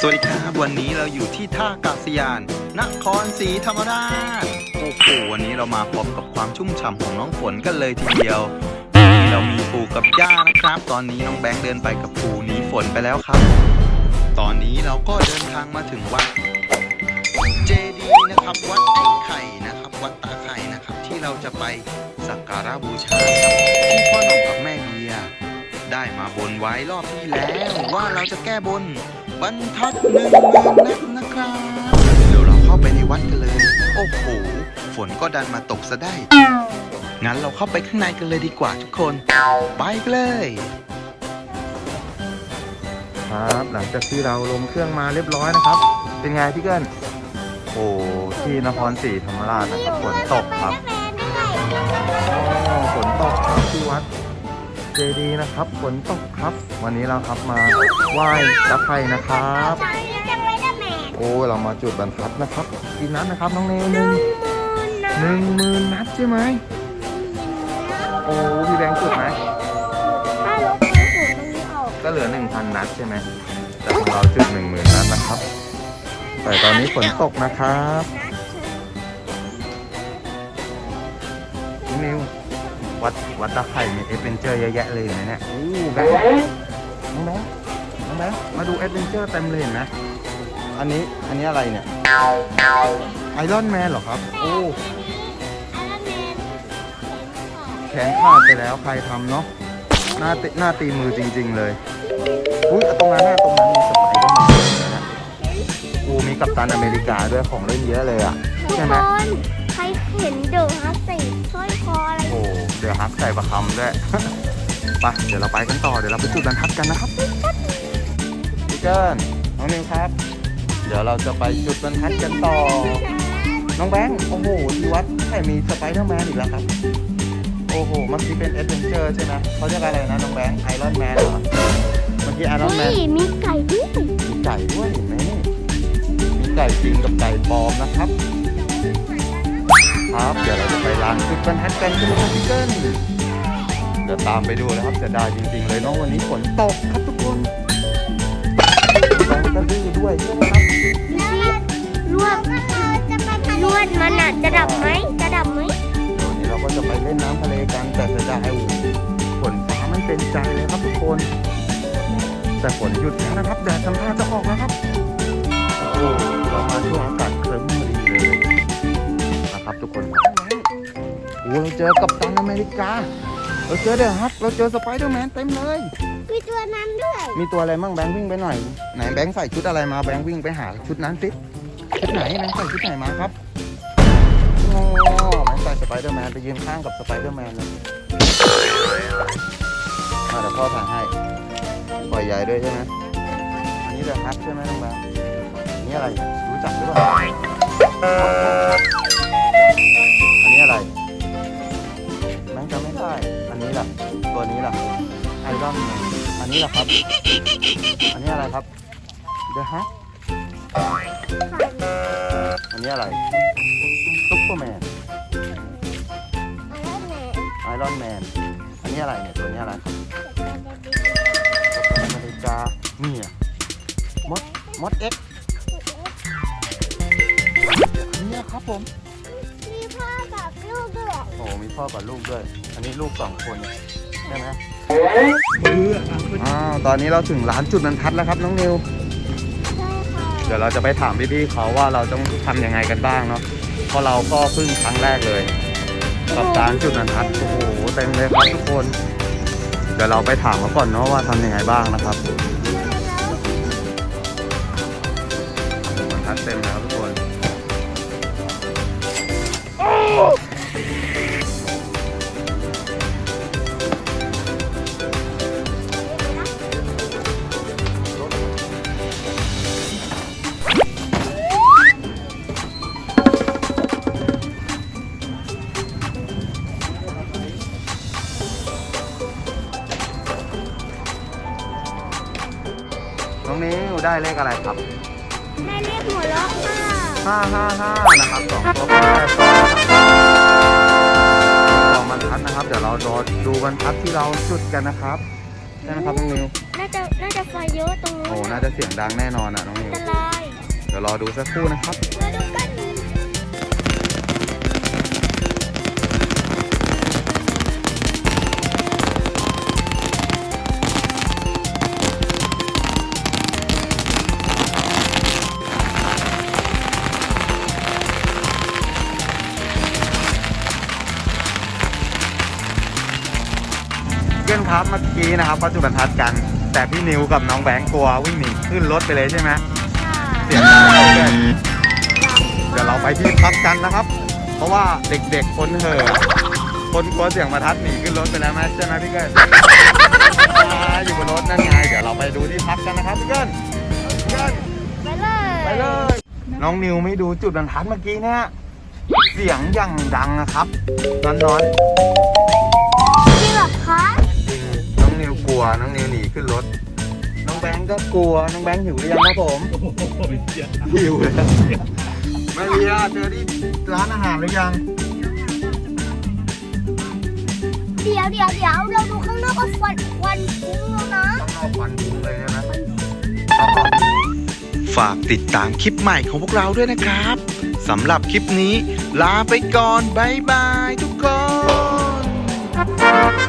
สวัสดีครับวันนี้เราอยู่ที่ท่ากาศยาน นครศรีธรรมราชโอ้โหวันนี้เรามาพบกับความชุ่มฉ่ำของน้องฝนกันเลยทีเดียววันนี้เรามีปูกับย่านะครับ ตอนนี้น้องแบงค์เดินไปกับปูหนีฝนไปแล้วครับ ตอนนี้เราก็เดินทางมาถึงวัดเจดีนะครับวัดไอ้ไข่นะครับ วัดตาไข่นะครับ ที่เราจะไปสักการะบูชาที่พ่อหนุ่มกับแม่เบียได้มาบนไว้รอบที่แล้วว่าเราจะแก้บน บรรทัดหนึ่งหมื่นนัดนะครับเดี๋ยวเราเข้าไปในวัดกันเลย โอ้โห ฝนก็ดันมาตกซะได้ งั้นเราเข้าไปข้างในกันเลยดีกว่าทุกคน ไปกันเลย ครับหลังจากที่เราลงเครื่องมาเรียบร้อยนะครับ เป็นไงพี่เกิลโอ้ที่นครศรีธรรมราชนะครับฝนตกครับโอ้ฝนตกครับที่วัด เจดีย์นะครับฝนตกครับ วันนี้เราครับมาไหว้ตะไคร่นะครับ ตอนนี้จะไปได้แมนโอ้เรามาจุดบรรทัดนะครับกินนัดนะครับน้องเนยหนึ่งหนึ่งหมื่นนัดใช่ไหมโอ้พี่แบงค์จุดไหมถ้าลบไปสูตรตรงนี้ออกก็เหลือหนึ่งพันนัดใช่ไหมแต่ของเราจุดหนึ่งหมื่นนัดนะครับ แต่ตอนนี้ฝนตกนะครับน้องนิว วัดวัดตะไคร่มีเอดเวนเจอร์เยอะแยะเลยเห็นไหมเนี่ยโอ้แบงค์น้องแบงค์น้องแบงค์มาดูเอดเวนเจอร์เต็มเลยเห็นไหมอันนี้อันนี้อะไรเนี่ยไอรอนแมนเหรอครับโอ้ไอรอนแมนแขนขาดไปแล้วใครทำเนาะหน้าติหน้าตีมือจริง ๆ เลยอุ้ยตรงนั้นน่ะตรงนั้นมีสไปเดอร์แมนนะฮะกูมีกัปตันอเมริกาด้วยของเล่นเยอะเลยอะทุกใช่ไหม ดี๋ยวฮักใส่ประคำด้วย ไปเดี๋ยวเราไปกันต่อ เดี๋ยวเราไปจุดบรรทัดกันนะครับพี่เกิ้ลน้องนิวครับ เดี๋ยวเราจะไปจุดบรรทัดกันต่อ น้องแบงค์ โอ้โหที่วัดใช่มีสไปเดอร์แมนอีกแล้วครับ โอ้โห เมื่อกี้เป็นเอดเวนเจอร์ใช่ไหมเขาเรียกอะไรนะน้องแบงค์ ไอรอนแมนเหรอ เมื่อกี้ไอรอนแมเฮ้นยมีไก่ด้วย มีไก่ด้วยเห็นไหมนี่มีไก่จริงกับไก่ปลอมนะครับ ครับ เดี๋ยวเราจะไปร้านจุดบรรทัดกันใช่ไหมครับพี่เกิ้ลเดี๋ยวตามไปดูนะครับจะได้จริงๆเลยเนาะวันนี้ฝนตกครับทุกคนแบงค์ก็ดื้อด้วยใช่ไหมครับลวดลวดมันอะจะดับไหมจะดับไหมเดี๋ยววันนี้เราก็จะไปเล่นน้ำทะเลกันแต่เสียดายโอ้โหฝนฟ้าไม่เป็นใจเลยครับทุกคน แต่ฝนหยุดแล้วนะครับแดดทำท่าจะออกแล้วครับโอ้โหเรามาช่วง เราเจอกับตันอเมริกา เราเจอเดอะฮักเราเจอสไปเดอร์แมนเต็มเลย มีตัวนั้นด้วยมีตัวอะไรมั่งแบงค์วิ่งไปหน่อยไหนแบงค์ใส่ชุดอะไรมาแบงค์วิ่งไปหาชุดนั้นสิชุดไหนแบงค์ใส่ชุดไหนมาครับโอ้แบงค์ใส่สไปเดอร์แมนไปยืนข้างกับสไปเดอร์แมนเลยมาเดี๋ยวพ่อถ่ายให้ปล่อยใหญ่ด้วยใช่ไหมอันนี้เดอะฮักใช่ไหมน้องแบงค์อันนี้อะไรรู้จักหรือเปล่า ล่ะ ตัวนี้ล่ะ ไอรอนแมนอันนี้ล่ะครับ อันนี้อะไรครับ เดอะฮักอันนี้อะไร ซุปเปอร์แมน ไอรอนแมน อันนี้อะไรเนี่ย ตัวนี้อะไรครับนอเมริกาเนี่ยมดมดเอ็กอันนี้ครับผม โอ้มีพ่อกับลูกด้วย อันนี้ลูกสองคนใช่ไหมอ้าวตอนนี้เราถึงร้านจุดบรรทัดแล้วครับน้องนิวใช่ค่ะเดี๋ยวเราจะไปถามพี่ๆเขาว่าเราต้องทำยังไงกันบ้างเนาะ เพราะเราก็เพิ่งครั้งแรกเลยกับการจุดบรรทัดโอ้โหเต็มเลยครับทุกคน เดี๋ยวเราไปถามเขาก่อนเนาะว่าทำยังไงบ้างนะครับบรรทัดเต็มเลย นตรงนี้ได้เลขอะไรครับแม่เรียกหัวเราะค่ะห้าห้าห้านะครับสองตัวก็ได้สองสองบรรทัดนะครับ เดี๋ยวเรารอดูบรรทัดที่เราจุดกันนะครับใช่ไหมครับน้องนิวน่าจะน่าจะไฟเยอะตรงนู้นโอ้น่าจะเสียงดังแน่นอนอะน้องนิวอันตรายเดี๋ยวรอดูสักครู่นะครับ มาดูกัน เพื่อนครับเมื่อกี้นะครับเขาจุดบรรทัดกัน แต่พี่นิวกับน้องแบงค์กลัววิ่งหนีขึ้นรถไปเลยใช่ไหมใช่เสียงดังมากเลยเดี๋ยวเราไปที่พักกันนะครับ เพราะว่าเด็กๆคนเห่อะคนกลัวเสียงประทัดหนีขึ้นรถไปแล้วไหมใช่ไหมพี่เกิลอ่าอยู่บนรถนั่นไงเดี๋ยวเราไปดูที่พักกันนะครับพี่เกิลพี่เกิลไปเลยไปเลย น้องนิวไม่ดูจุดบรรทัดเมื่อกี้เนี่ยเสียงอย่างดังนะครับนอนน วกลัวน้องนิวหนีขึ้นรถ น้องแบงก์ก็กลัวน้องแบงค์หิวหรือยังครับผมหิวเลยมาเรียเจอที่ร้านอาหารหรือยังเดี๋ยวเดี๋ยวเดี๋ยวเราดูข้างนอกก็ควันควันฟุ้งแล้วนะข้างนอกควันฟุ้งเลยใช่ไหมฝากติดตามคลิปใหม่ของพวกเราด้วยนะครับสำหรับคลิปนี้ ลาไปก่อน บ๊ายบายทุกคน